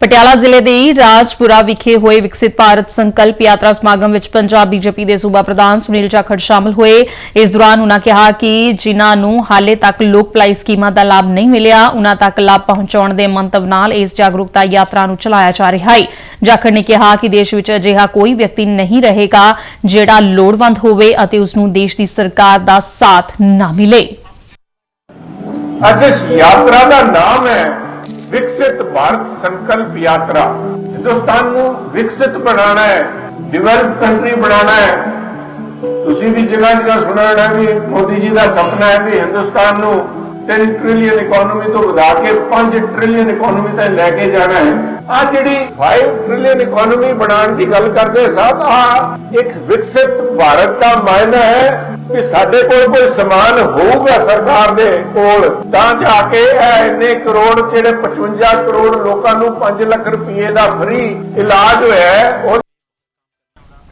ਪਟਿਆਲਾ ਜ਼ਿਲ੍ਹੇ ਦੇ ਰਾਜਪੁਰਾ ਵਿਖੇ ਹੋਏ ਵਿਕਸਿਤ ਭਾਰਤ ਸੰਕਲਪ ਯਾਤਰਾ ਸਮਾਗਮ ਵਿੱਚ ਪੰਜਾਬ ਬੀਜੇਪੀ ਦੇ ਸੂਬਾ ਪ੍ਰਧਾਨ ਸੁਨੀਲ ਜਾਖੜ ਸ਼ਾਮਲ ਹੋਏ। ਇਸ ਦੌਰਾਨ ਉਨ੍ਹਾਂ ਕਿਹਾ ਕਿ ਜਿਨ੍ਹਾਂ ਨੂੰ ਹਾਲੇ ਤੱਕ ਲੋਕ ਭਲਾਈ ਸਕੀਮਾਂ ਦਾ ਲਾਭ ਨਹੀਂ ਮਿਲਿਆ, ਉਨ੍ਹਾਂ ਤੱਕ ਲਾਭ ਪਹੁੰਚਾਉਣ ਦੇ ਮੰਤਵ ਨਾਲ ਇਸ ਜਾਗਰੂਕਤਾ ਯਾਤਰਾ ਨੂੰ ਚਲਾਇਆ ਜਾ ਰਿਹਾ ਹੈ। ਜਾਖੜ ਨੇ ਕਿਹਾ ਕਿ ਦੇਸ਼ ਵਿੱਚ ਅਜਿਹਾ ਕੋਈ ਵਿਅਕਤੀ ਨਹੀਂ ਰਹੇਗਾ ਜਿਹੜਾ ਲੋੜਵੰਦ ਹੋਵੇ ਅਤੇ ਉਸ ਨੂੰ ਦੇਸ਼ ਦੀ ਸਰਕਾਰ ਦਾ ਸਾਥ ਨਾ ਮਿਲੇ। ਅੱਜ ਇਸ ਯਾਤਰਾ ਦਾ ਨਾਮ ਹੈ ਵਿਕਸਿਤ ਭਾਰਤ ਸੰਕਲਪ ਯਾਤਰਾ। ਹਿੰਦੁਸਤਾਨ ਨੂੰ ਵਿਕਸਿਤ ਬਣਾਉਣਾ ਹੈ ਡਿਵੈਲਪ ਕੰਟਰੀ ਬਣਾਉਣਾ ਹੈ। ਤੁਸੀਂ ਵੀ ਜਗ੍ਹਾ ਜਗ੍ਹਾ ਸੁਣਿਆ ਹੋਣਾ ਵੀ ਮੋਦੀ ਜੀ ਦਾ ਸੁਪਨਾ ਹੈ ਵੀ ਹਿੰਦੁਸਤਾਨ ਨੂੰ 3 ਟ੍ਰਿਲੀਅਨ ਇਕਨੋਮੀ ਤੋਂ ਵਧਾ ਕੇ 5 ਟ੍ਰਿਲੀਅਨ ਇਕਨੋਮੀ ਤੱਕ ਲੈ ਕੇ ਜਾਣਾ ਹੈ। ਆ ਜਿਹੜੀ 5 ਟ੍ਰਿਲੀਅਨ ਇਕਨੋਮੀ ਬਣਾਉਣ ਦੀ ਗੱਲ ਕਰਦੇ ਸਾਬ ਆ ਇੱਕ ਵਿਕਸਿਤ ਭਾਰਤ ਦਾ ਮਾਇਨਾ ਹੈ ਕਿ ਸਾਡੇ ਕੋਲ ਕੋਈ ਸਮਾਨ ਹੋਊਗਾ ਸਰਕਾਰ ਦੇ ਕੋਲ। ਤਾਂ ਜਾ ਕੇ ਇਹ ਇੰਨੇ ਕਰੋੜ, ਜਿਹੜੇ 55 ਕਰੋੜ ਲੋਕਾਂ ਨੂੰ 5 ਲੱਖ ਰੁਪਏ ਦਾ ਫ੍ਰੀ ਇਲਾਜ ਹੋਇਆ ਹੈ, ਉਹ